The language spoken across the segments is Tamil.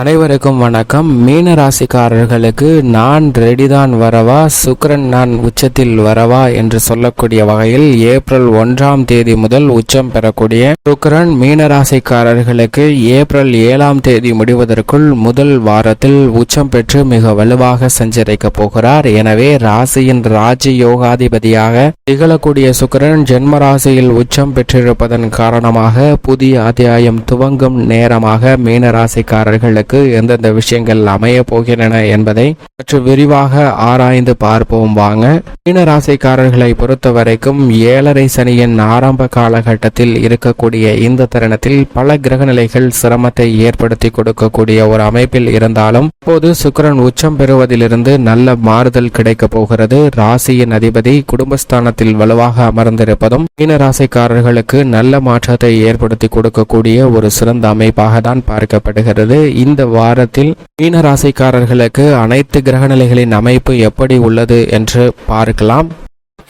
அனைவருக்கும் வணக்கம். மீன ராசிக்காரர்களுக்கு நான் ரெடிதான் வரவா? சுக்கிரன் நான் உச்சத்தில் வரவா? என்று சொல்லக்கூடிய வகையில் ஏப்ரல் ஒன்றாம் தேதி முதல் உச்சம் பெறக்கூடிய சுக்கிரன் மீன ராசிக்காரர்களுக்கு ஏப்ரல் ஏழாம் தேதி முடிவதற்குள் முதல் வாரத்தில் உச்சம் பெற்று மிக வலுவாக சஞ்சரிக்க போகிறார். எனவே ராசியின் ராஜ யோகாதிபதியாக திகழக்கூடிய சுக்கிரன் ஜென்ம ராசியில் உச்சம் பெற்றிருப்பதன் காரணமாக புதிய அத்தியாயம் துவங்கும் நேரமாக மீன ராசிக்காரர்களுக்கு எந்தெந்த விஷயங்கள் அமைய போகின்றன என்பதை சற்று விரிவாக ஆராய்ந்து பார்ப்போம் வாங்க. மீன ராசிக்காரர்களை பொறுத்த வரைக்கும் ஏழரை சனியின் ஆரம்ப காலகட்டத்தில் இருக்கக்கூடிய இந்த தருணத்தில் பல கிரகநிலைகள் சிரமத்தை ஏற்படுத்தி கொடுக்கக்கூடிய ஒரு அமைப்பில் இருந்தாலும் இப்போது சுக்கிரன் உச்சம் பெறுவதிலிருந்து நல்ல மாறுதல் கிடைக்க போகிறது. ராசியின் அதிபதி குடும்பஸ்தானத்தில் வலுவாக அமர்ந்திருப்பதும் மீன ராசிக்காரர்களுக்கு நல்ல மாற்றத்தை ஏற்படுத்தி கொடுக்கக்கூடிய ஒரு சிறந்த அமைப்பாக தான் பார்க்கப்படுகிறது. இந்த வாரத்தில் மீன ராசிக்காரர்களுக்கு அனைத்து கிரகநிலைகளின் அமைப்பு எப்படி உள்ளது என்று பார்க்கலாம்.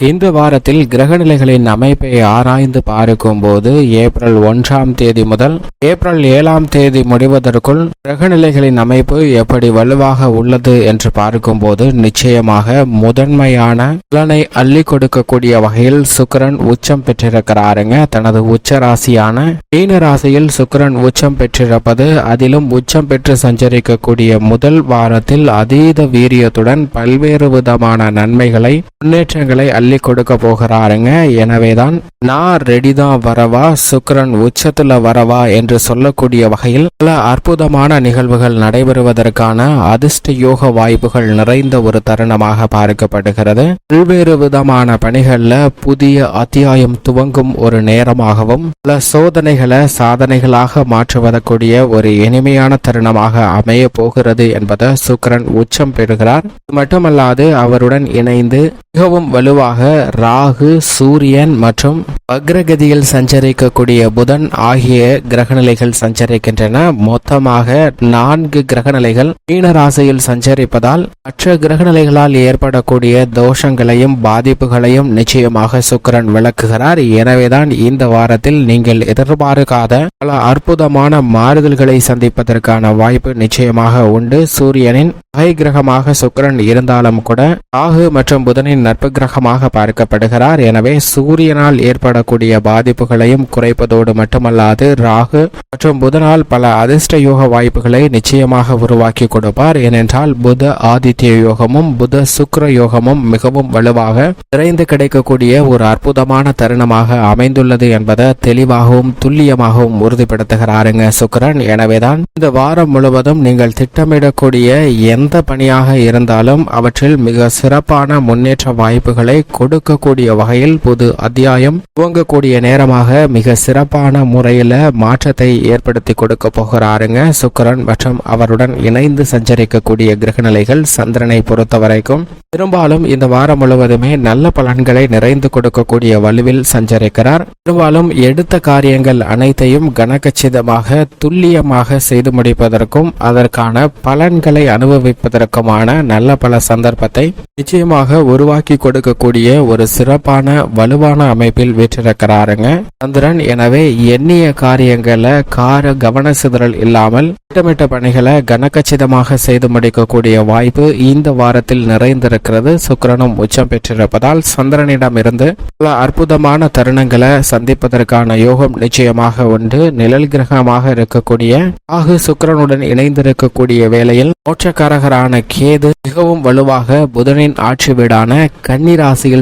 இந்த வாரத்தில் கிரகநிலைகளின் அமைப்பை ஆராய்ந்து பார்க்கும்போது ஏப்ரல் ஒன்றாம் தேதி முதல் ஏப்ரல் ஏழாம் தேதி முடிவதற்குள் கிரகநிலைகளின் அமைப்பு எப்படி வலுவாக உள்ளது என்று பார்க்கும்போது நிச்சயமாக முதன்மையான பலனை அள்ளி கொடுக்கக்கூடிய வகையில் சுக்கரன் உச்சம் பெற்றிருக்கிறாருங்க. தனது உச்ச ராசியான மீன ராசியில் சுக்கரன் உச்சம் பெற்றிருப்பது அதிலும் உச்சம் பெற்று சஞ்சரிக்கக்கூடிய முதல் வாரத்தில் அதீத வீரியத்துடன் பல்வேறு விதமான நன்மைகளை முன்னேற்றங்களை அள்ளி கொடுக்க போகிறாருங்க. எனவே தான் நான் ரெடி தான் வரவா சுக்கரன் உச்சத்துல வரவா என்று சொல்லக்கூடிய வகையில் பல அற்புதமான நிகழ்வுகள் நடைபெறுவதற்கான அதிர்ஷ்ட யோக வாய்ப்புகள் நிறைந்த ஒரு தருணமாக பார்க்கப்படுகிறது. பல்வேறு விதமான பணிகள்ல புதிய அத்தியாயம் துவங்கும் ஒரு நேரமாகவும் பல சோதனைகளை சாதனைகளாக மாற்றுவதற்குரிய ஒரு இனிமையான தருணமாக அமைய போகிறது என்பதை சுக்கிரன் உச்சம் பெறுகிறார். மட்டுமல்லாது அவருடன் இணைந்து மிகவும் வலுவாக ராகு சூரியன் மற்றும் வக்ரகதியில் சஞ்சரிக்கக்கூடிய புதன் ஆகிய கிரகநிலைகள் சஞ்சரிக்கின்றன. மொத்தமாக நான்கு கிரகநிலைகள் மீன ராசியில் சஞ்சரிப்பதால் மற்ற கிரகநிலைகளால் ஏற்படக்கூடிய தோஷங்களையும் பாதிப்புகளையும் நிச்சயமாக சுக்கிரன் விளக்குகிறார். எனவேதான் இந்த வாரத்தில் நீங்கள் எதிர்பார்க்காத பல அற்புதமான மாறுதல்களை சந்திப்பதற்கான வாய்ப்பு நிச்சயமாக உண்டு. சூரியனின் பகை கிரகமாக சுக்கிரன் இருந்தாலும் கூட ராகு மற்றும் புதனின் நட்பு கிரகமாக பார்க்கப்படுகிறார். எனவே சூரியனால் ஏற்படக்கூடிய பாதிப்புகளையும் குறைப்பதோடு மட்டுமல்லாது ராகு மற்றும் புதனால் பல அதிர்ஷ்ட யோக வாய்ப்புகளை நிச்சயமாக உருவாக்கி கொடுப்பார். ஏனென்றால் புத ஆதித்ய யோகமும் புத சுக்கிர யோகமும் மிகவும் வலுவாக நிறைந்து கிடைக்கக்கூடிய ஒரு அற்புதமான தருணமாக அமைந்துள்ளது என்பதை தெளிவாகவும் துல்லியமாகவும் உறுதிப்படுத்துகிறாருங்க சுக்கிரன். எனவேதான் இந்த வாரம் முழுவதும் நீங்கள் திட்டமிடக்கூடிய எந்த பணியாக இருந்தாலும் அவற்றில் மிக சிறப்பான முன்னேற்றம் முன்னேற்ற வாய்ப்புகளை கொடுக்கக்கூடிய வகையில் புது அத்தியாயம் துவங்கக்கூடிய நேரமாக மிக சிறப்பான முறையில மாற்றத்தை ஏற்படுத்தி கொடுக்க போகிறாருங்க. சுக்கரன் மற்றும் அவருடன் இணைந்து சஞ்சரிக்கக்கூடிய கிரகநிலைகள் சந்திரனை பொறுத்த வரைக்கும் பெரும்பாலும் இந்த வாரம் முழுவதுமே நல்ல பலன்களை நிறைந்து கொடுக்கக்கூடிய வலுவில் சஞ்சரிக்கிறார். பெரும்பாலும் எடுத்த காரியங்கள் அனைத்தையும் கனகச்சிதமாக துல்லியமாக செய்து முடிப்பதற்கும் அதற்கான பலன்களை அனுபவிப்பதற்குமான நல்ல பல சந்தர்ப்பத்தை நிச்சயமாக உருவாக்கி கொடுக்கக்கூடிய ஒரு சிறப்பான வலுவான அமைப்பில் வீற்றிருக்கிறாருங்க. சந்திரன் எனவே எண்ணிய காரியங்களை கார கவன சிதறல் இல்லாமல் திட்டமிட்ட பணிகளை கனக்கச்சிதமாக செய்து முடிக்கக்கூடிய வாய்ப்பு இந்த வாரத்தில் நிறைந்திருக்கிறது. சுக்கிரனும் உச்சம் பெற்றிருப்பதால் சந்திரனிடம் இருந்து பல அற்புதமான தருணங்களை சந்திப்பதற்கான யோகம் நிச்சயமாக உண்டு. நிழல் கிரகமாக இருக்கக்கூடிய ஆகு சுக்கிரனுடன் இணைந்திருக்கக்கூடிய வேளையில் மோட்சக்காரகரான கேது மிகவும் வலுவாக புதனின் ஆட்சி வீடான கன்னி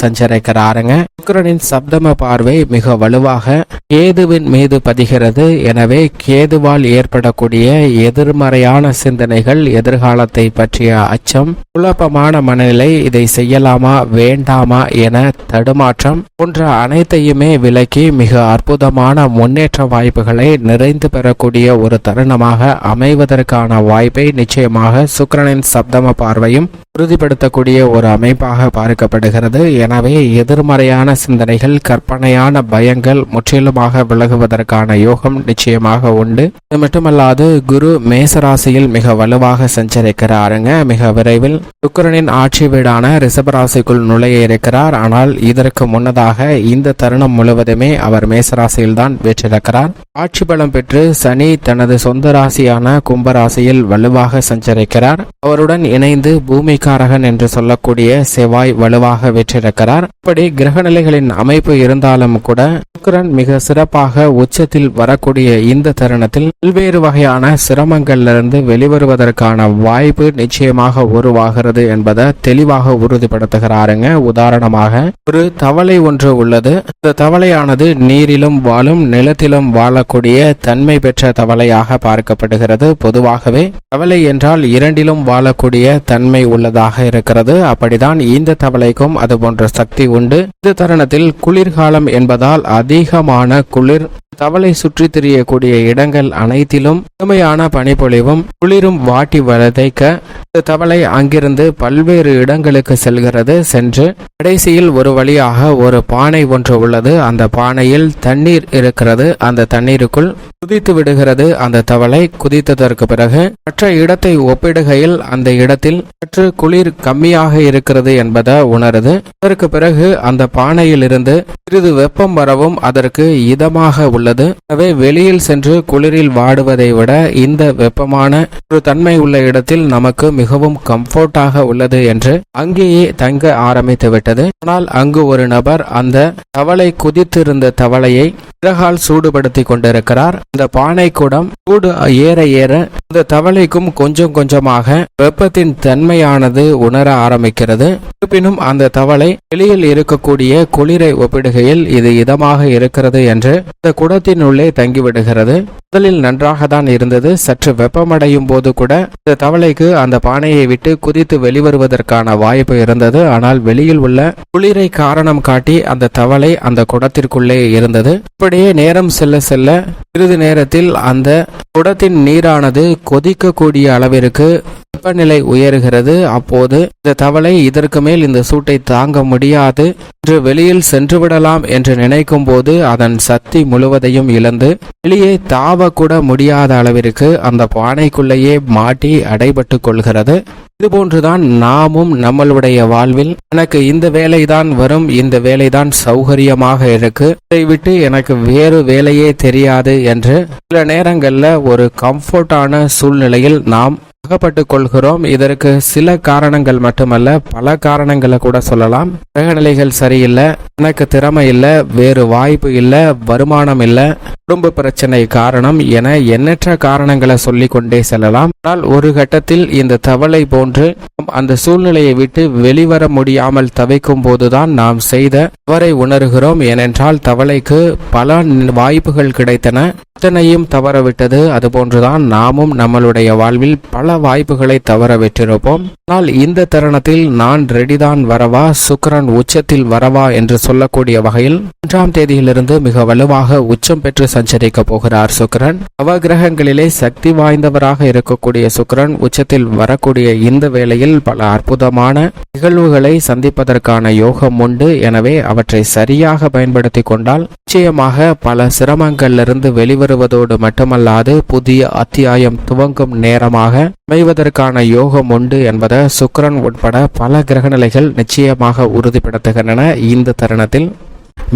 சஞ்சரிக்கிறாருங்க. சுக்கிரனின் சப்தம பார்வை மிக வலுவாக கேதுவின் மீது பதிகிறது. எனவே கேதுவால் ஏற்படக்கூடிய எதிர்மறையான சிந்தனைகள் எதிர்காலத்தை பற்றிய அச்சம் குழப்பமான மனநிலை இதை செய்யலாமா வேண்டாமா என தடுமாற்றம் போன்ற அனைத்தையுமே விலக்கி மிக அற்புதமான முன்னேற்ற வாய்ப்புகளை நிறைந்து பெறக்கூடிய ஒரு தருணமாக அமைவதற்கான வாய்ப்பை நிச்சயமாக சுக்கரனின் சப்தம பார்வையும் உறுதிப்படுத்தக்கூடிய ஒரு அமைப்பாக பார்க்கப்படுகிறது எனவே எதிர்மறையான சிந்தனைகள் கற்பனையான பயங்கள் முற்றிலுமாக விலகுவதற்கான யோகம் நிச்சயமாக உண்டு. அது மட்டுமல்லாது குரு மேசராசியில் மிக வலுவாக சஞ்சரிக்கிறாருங்க. மிக விரைவில் சுக்கரனின் ஆட்சி வீடான ரிஷபராசிக்குள் நுழைய இருக்கிறார். ஆனால் இதற்கு முன்னதாக இந்த தருணம் முழுவதுமே அவர் மேசராசியில் தான் பெற்றிருக்கிறார் ஆட்சி பலம் பெற்று சனி தனது சொந்த ராசியான கும்பராசியில் வலுவாக சஞ்சரிக்கிறார். அவருடன் இணைந்து பூமிக்காரகன் என்று சொல்லக்கூடிய செவ்வாய் வலுவாக வெற்றிருக்கிறார் இப்படி கிரகநிலைகளின் அமைப்பு இருந்தாலும் கூட சுக்கரன் மிக சிறப்பாக உச்சத்தில் வரக்கூடிய இந்த தருணத்தில் பல்வேறு வகையான சிரமங்களிலிருந்து வெளிவருவதற்கான வாய்ப்பு நிச்சயமாக உருவாகிறது என்பதை தெளிவாக உறுதிப்படுத்துகிறாருங்க. உதாரணமாக ஒரு தவளை ஒன்று உள்ளது. இந்த தவளையானது நீரிலும் வாழும் நிலத்திலும் வாழக்கூடிய தன்மை பெற்ற தவளையாக பார்க்கப்படுகிறது. பொதுவாகவே தவளை என்றால் இரண்டிலும் வாழக்கூடிய தன்மை உள்ளதாக இருக்கிறது. அப்படிதான் இந்த தவளைக்கும் அது போன்ற சக்தி உண்டு. இந்த தருணத்தில் குளிர்காலம் என்பதால் அதிகமான குளிர் தவளை சுற்றி திரியக்கூடிய இடங்கள் அனைத்திலும் கடுமையான பனிப்பொழிவும் குளிரும் வாட்டி வதைக்க இந்த தவளை அங்கிருந்து பல்வேறு இடங்களுக்கு செல்கிறது. சென்று கடைசியில் ஒரு வழியாக ஒரு பானை ஒன்று உள்ளது. அந்த பானையில் தண்ணீர் இருக்கிறது. அந்த தண்ணீருக்குள் குதித்து விடுகிறது அந்த தவளை. குதித்ததற்கு பிறகு மற்ற இடத்தை ஒப்பிடுகையில் அந்த இடத்தில் சற்று குளிர் கம்மியாக இருக்கிறது என்பதை உணருது அதற்கு பிறகு அந்த பானையிலிருந்து சிறிது வெப்பம் வரவும் அதற்கு இதமாக உள்ளது. எனவே வெளியில் சென்று குளிரில் வாடுவதை விட இந்த வெப்பமான ஒரு தன்மை உள்ள இடத்தில் நமக்கு மிகவும் கம்ஃபர்டாக உள்ளது என்று அங்கேயே தங்க ஆரம்பித்து விட்டது. ஆனால் அங்கு ஒரு நபர் அந்த தவளை குதித்திருந்த தவளையை பிறகால் சூடுபடுத்தி கொண்டிருக்கிறார். இந்த பானை குடம் சூடு ஏற ஏற இந்த தவளைக்கும் கொஞ்சம் கொஞ்சமாக வெப்பத்தின் தன்மையானது உணர ஆரம்பிக்கிறது. இருப்பினும் அந்த தவளை வெளியில் இருக்கக்கூடிய குளிரை ஒப்பிடுகையில் இது இதமாக இருக்கிறது என்று இந்த குடத்தின் உள்ளே தங்கிவிடுகிறது. முதலில் நன்றாக தான் இருந்தது. சற்று வெப்பமடையும் போது கூட இந்த தவளைக்கு அந்த பானையை விட்டு குதித்து வெளிவருவதற்கான வாய்ப்பு இருந்தது. ஆனால் வெளியில் உள்ள குளிரை காரணம் காட்டி அந்த தவளை அந்த குடத்திற்குள்ளே இருந்தது. இப்படியே நேரம் செல்ல செல்ல சிறிது நேரத்தில் அந்த குடத்தின் நீரானது கொதிக்கக்கூடிய அளவிற்கு வெப்பநிலை உயர்கிறது. அப்போது இந்த தவளை இதற்கு மேல் இந்த சூட்டை தாங்க முடியாது. சற்று வெளியில் சென்றுவிடலாம் என்று நினைக்கும் போது அதன் சக்தி முழுவதையும் இழந்து வெளியே தாவக்கூட முடியாத அளவிற்கு அந்த பானைக்குள்ளேயே மாட்டி அடைபட்டு கொள்கிறது. இதுபோன்றுதான் நாமும் நம்மளுடைய வாழ்வில் எனக்கு இந்த வேலைதான் வரும் இந்த வேலைதான் சௌகரியமாக இருக்கு இதை விட்டு எனக்கு வேறு வேலையே தெரியாது என்று சில நேரங்கள்ல ஒரு கம்ஃபர்டான சூழ்நிலையில் நாம் அகப்பட்டு கொள்கிறோம் இதற்கு சில காரணங்கள் மட்டுமல்ல பல காரணங்களை கூட சொல்லலாம். கிரகநிலைகள் சரியில்லை எனக்கு திறமை இல்லை வேறு வாய்ப்பு இல்லை வருமானம் இல்லை குடும்ப பிரச்சனை காரணம் என எண்ணற்ற காரணங்களை சொல்லி கொண்டே செல்லலாம். ஆனால் ஒரு கட்டத்தில் இந்த தவளை போன்று அந்த சூழ்நிலையை விட்டு வெளிவர முடியாமல் தவிக்கும் போதுதான் நாம் செய்த தவறை உணர்கிறோம். ஏனென்றால் தவளைக்கு பல வாய்ப்புகள் கிடைத்தன. அத்தனையும் தவறவிட்டது. அதுபோன்றுதான் நாமும் நம்மளுடைய வாழ்வில் பல வாய்ப்புகளை தவற விட்டிருப்போம் ஆனால் இந்த தருணத்தில் நான் ரெடிதான் வரவா சுக்கரன் உச்சத்தில் வரவா என்று சொல்லக்கூடிய வகையில் ஒன்றாம் தேதியிலிருந்து மிக வலுவாக உச்சம் பெற்று சஞ்சரிக்க போகிறார் சுக்கரன். நவகிரகங்களிலே சக்தி வாய்ந்தவராக இருக்கக்கூடிய சுக்கரன் உச்சத்தில் வரக்கூடிய இந்த வேளையில் பல அற்புதமான நிகழ்வுகளை சந்திப்பதற்கான யோகம் உண்டு. எனவே அவற்றை சரியாக பயன்படுத்தி கொண்டால் நிச்சயமாக பல சிரமங்களிலிருந்து வெளிவரும் வெளிவருவதோடு மட்டுமல்லாது புதிய அத்தியாயம் துவங்கும் நேரமாக அமைவதற்கான யோகம் உண்டு என்பதை சுக்கரன் உட்பட பல கிரகநிலைகள் நிச்சயமாக உறுதிப்படுத்துகின்றன. இந்த தருணத்தில்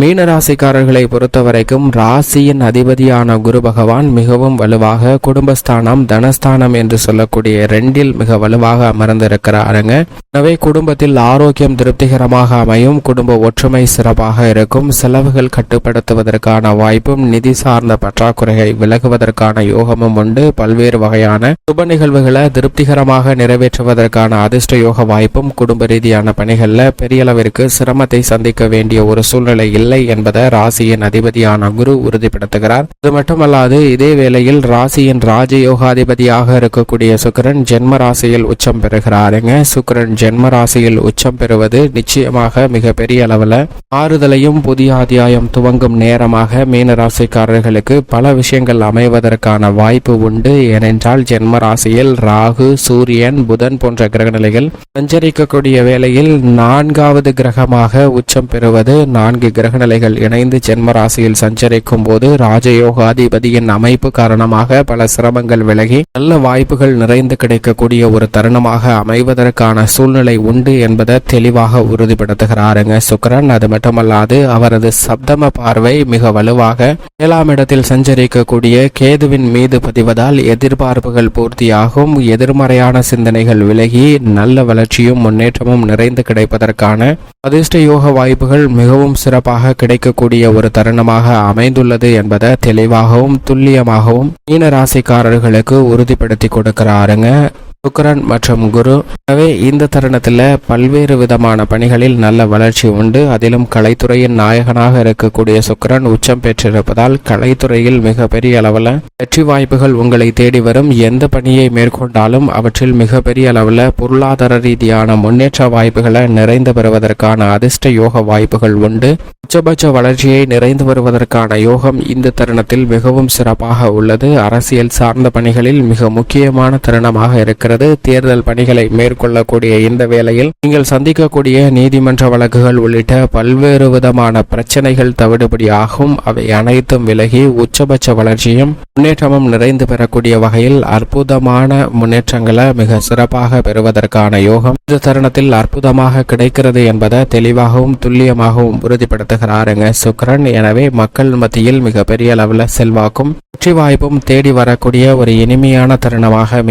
மீன ராசிக்காரர்களை பொறுத்தவரைக்கும் ராசியின் அதிபதியான குரு பகவான் மிகவும் வலுவாக குடும்பஸ்தானம் தனஸ்தானம் என்று சொல்லக்கூடிய ரெண்டில் மிக வலுவாக அமர்ந்திருக்கிறாருங்க. எனவே குடும்பத்தில் ஆரோக்கியம் திருப்திகரமாக அமையும் குடும்ப ஒற்றுமை சிறப்பாக இருக்கும் செலவுகள் கட்டுப்படுத்துவதற்கான வாய்ப்பும் நிதி சார்ந்த பற்றாக்குறையை விலகுவதற்கான யோகமும் உண்டு. பல்வேறு வகையான சுப நிகழ்வுகளை திருப்திகரமாக நிறைவேற்றுவதற்கான அதிர்ஷ்ட யோக வாய்ப்பும் குடும்ப ரீதியான பணிகளில் பெரிய அளவிற்கு சிரமத்தை சந்திக்க வேண்டிய ஒரு சூழ்நிலையில் இல்லை என்பதை ராசியின் அதிபதியான குரு உறுதிப்படுத்துகிறார். அது மட்டுமல்லாது இதே வேளையில் ராசியின் ராஜயோகாதிபதியாக இருக்கக்கூடிய சுக்கிரன் ஜென்ம ராசியில் உச்சம் பெறுகிறாருங்க சுக்கிரன் ஜென்ம ராசியில் உச்சம் பெறுவது நிச்சயமாக மிக பெரிய அளவில் ஆறுதலையும் புதிய அத்தியாயம் துவங்கும் நேரமாக மீன ராசிக்காரர்களுக்கு பல விஷயங்கள் அமைவதற்கான வாய்ப்பு உண்டு. ஏனென்றால் ஜென்ம ராசியில் ராகு சூரியன் புதன் போன்ற கிரகநிலைகள் சஞ்சரிக்கக்கூடிய வேளையில் நான்காவது கிரகமாக உச்சம் பெறுவது நான்கு கிரகநிலைகள் இணைந்து ஜென்ம ராசியில் சஞ்சரிக்கும் போது ராஜயோகாதிபதியின் அமைப்பு காரணமாக பல சிரமங்கள் விலகி நல்ல வாய்ப்புகள் நிறைந்து கிடைக்கக்கூடிய ஒரு தருணமாக அமைவதற்கான சூழ்நிலை உண்டு என்பதை தெளிவாக உறுதிப்படுத்துகிறாருங்க சுக்கரன். அது மட்டுமல்லாது அவரது சப்தம பார்வை மிக வலுவாக ஏழாம் இடத்தில் சஞ்சரிக்கக்கூடிய கேதுவின் மீது பதிவதால் எதிர்பார்ப்புகள் பூர்த்தியாகும். எதிர்மறையான சிந்தனைகள் விலகி நல்ல வளர்ச்சியும் முன்னேற்றமும் நிறைந்து கிடைப்பதற்கான அதிர்ஷ்ட யோக வாய்ப்புகள் மிகவும் சிறப்பாக கிடைக்கக்கூடிய ஒரு தருணமாக அமைந்துள்ளது என்பதை தெளிவாகவும் துல்லியமாகவும் மீன ராசிக்காரர்களுக்கு உறுதிப்படுத்தி கொடுக்கிறாருங்க. சுக்கரன் மற்றும் குரு. எனவே இந்த தருணத்தில் பல்வேறு விதமான பணிகளில் நல்ல வளர்ச்சி உண்டு. அதிலும் கலைத்துறையின் நாயகனாக இருக்கக்கூடிய சுக்கரன் உச்சம் பெற்றிருப்பதால் கலைத்துறையில் மிகப்பெரிய அளவில் வெற்றி வாய்ப்புகள் உங்களை தேடி வரும். எந்த பணியை மேற்கொண்டாலும் அவற்றில் மிகப்பெரிய அளவில் பொருளாதார ரீதியான முன்னேற்ற வாய்ப்புகளை நிறைந்து பெறுவதற்கான அதிர்ஷ்ட யோக வாய்ப்புகள் உண்டு. உச்சபட்ச வளர்ச்சியை நிறைந்து வருவதற்கான யோகம் இந்த தருணத்தில் மிகவும் சிறப்பாக உள்ளது. அரசியல் சார்ந்த பணிகளில் மிக முக்கியமான தருணமாக இருக்கிறது. தேர்தல் பணிகளை மேற்கொள்ளக்கூடிய இந்த வேளையில் நீங்கள் சந்திக்கக்கூடிய நீதிமன்ற வழக்குகள் உள்ளிட்ட பல்வேறு விதமான பிரச்சனைகள் தவிடுபடியாகும். அவை அனைத்தும் விலகி உச்சபட்ச வளர்ச்சியும் முன்னேற்றமும் நிறைந்து பெறக்கூடிய வகையில் அற்புதமான முன்னேற்றங்களை மிக சிறப்பாக பெறுவதற்கான யோகம் இந்த தருணத்தில் அற்புதமாக கிடைக்கிறது என்பதை தெளிவாகவும் துல்லியமாகவும் உறுதிப்படுத்துகிறாருங்க சுக்கரன். எனவே மக்கள் மத்தியில் மிக பெரிய அளவில் செல்வாக்கும் வெற்றி வாய்ப்பும் தேடி வரக்கூடிய ஒரு இனிமையான தருணமாக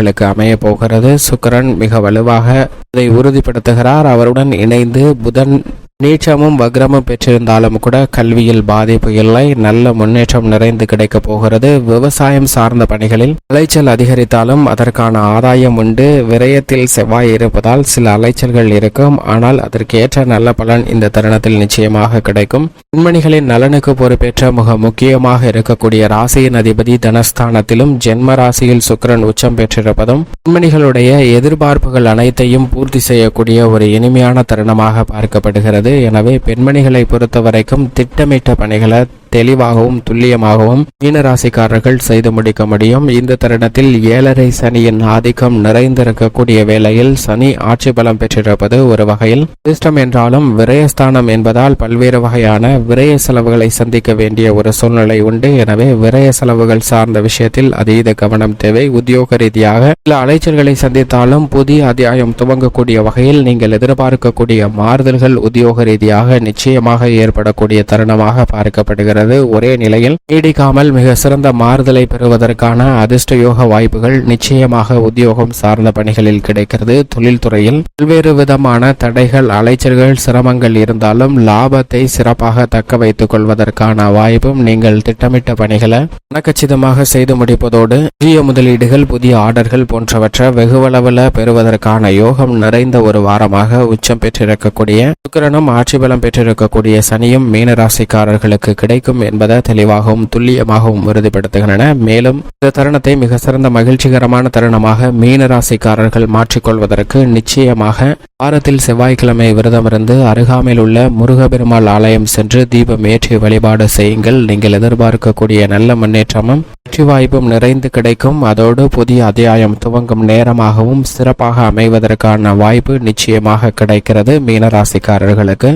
மீனராசிக்காரர்களுக்கு அமைய போகிறது. சுக்கரன் மிக வலுவாக இதை உறுதிப்படுத்துகிறார். அவருடன் இணைந்து புதன் நீச்சமும் வக்ரமும் பெற்றிருந்தாலும் கூட கல்வியில் பாதிப்பு இல்லை. நல்ல முன்னேற்றம் நிறைந்து கிடைக்கப் போகிறது. விவசாயம் சார்ந்த பணிகளில் அலைச்சல் அதிகரித்தாலும் அதற்கான ஆதாயம் உண்டு. விரயத்தில் செவ்வாய் இருப்பதால் சில அலைச்சல்கள் இருக்கும். ஆனால் அதற்கேற்ற நல்ல பலன் இந்த தருணத்தில் நிச்சயமாக கிடைக்கும். பெண்மணிகளின் நலனுக்கு பொறுப்பேற்ற மிக முக்கியமாக இருக்கக்கூடிய ராசியின் அதிபதி தனஸ்தானத்திலும் ஜென்ம ராசியில் சுக்கிரன் உச்சம் பெற்றிருப்பதும் பெண்மணிகளுடைய எதிர்பார்ப்புகள் அனைத்தையும் பூர்த்தி செய்யக்கூடிய ஒரு இனிமையான தருணமாக பார்க்கப்படுகிறது. எனவே பெண்மணிகளை பொறுத்த வரைக்கும் திட்டமிட்ட பணிகளை தெளிவாகவும் துல்லியமாகவும் மீனராசிக்காரர்கள் செய்து முடிக்க முடியும். இந்த தருணத்தில் ஏழரை சனியின் ஆதிக்கம் நிறைந்திருக்கக்கூடிய வேளையில் சனி ஆட்சி பலம் பெற்றிருப்பது ஒரு வகையில் அதிர்ஷ்டம் என்றாலும் விரயஸ்தானம் என்பதால் பல்வேறு வகையான விரய செலவுகளை சந்திக்க வேண்டிய ஒரு சூழ்நிலை உண்டு. எனவே விரய செலவுகள் சார்ந்த விஷயத்தில் அதீத கவனம் தேவை. உத்தியோக ரீதியாக சில அலைச்சல்களை சந்தித்தாலும் புதிய அத்தியாயம் துவங்கக்கூடிய வகையில் நீங்கள் எதிர்பார்க்கக்கூடிய மாறுதல்கள் உத்தியோக ரீதியாக நிச்சயமாக ஏற்படக்கூடிய தருணமாக பார்க்கப்படுகிறது. ஒரே நிலையில் நீடிக்காமல் மிக சிறந்த மாறுதலை பெறுவதற்கான அதிர்ஷ்ட யோக வாய்ப்புகள் நிச்சயமாக உத்தியோகம் சார்ந்த பணிகளில் கிடைக்கிறது. தொழில்துறையில் பல்வேறு விதமான தடைகள் அலைச்சல்கள் சிரமங்கள் இருந்தாலும் லாபத்தை சிறப்பாக தக்க வைத்துக் கொள்வதற்கான வாய்ப்பும் நீங்கள் திட்டமிட்ட பணிகளை மனக்கச்சிதமாக செய்து முடிப்பதோடு புதிய முதலீடுகள் புதிய ஆர்டர்கள் போன்றவற்றை வெகுவளவில் பெறுவதற்கான யோகம் நிறைந்த ஒரு வாரமாக உச்சம் பெற்றிருக்கக்கூடிய சுக்கிரனும் ஆட்சி பலம் பெற்றிருக்கக்கூடிய சனியும் மீனராசிக்காரர்களுக்கு கிடைக்கும். என்பதை தெளிவாகவும் துல்லியமாகவும் உறுதிப்படுத்துகின்றன. மேலும் இந்த தருணத்தை மிக சிறந்த மகிழ்ச்சிகரமான தருணமாக மீனராசிக்காரர்கள் மாற்றிக்கொள்வதற்கு நிச்சயமாக வாரத்தில் செவ்வாய்க்கிழமை விரதமிருந்து அருகாமையில் உள்ள முருகபெருமாள் ஆலயம் சென்று தீபம் ஏற்றி வழிபாடு செய்யுங்கள். நீங்கள் எதிர்பார்க்கக்கூடிய நல்ல முன்னேற்றமும் வெற்றி வாய்ப்பும் நிறைந்து கிடைக்கும். அதோடு புதிய அத்தியாயம் துவங்கும் நேரமாகவும் சிறப்பாக அமைவதற்கான வாய்ப்பு நிச்சயமாக கிடைக்கிறது மீனராசிக்காரர்களுக்கு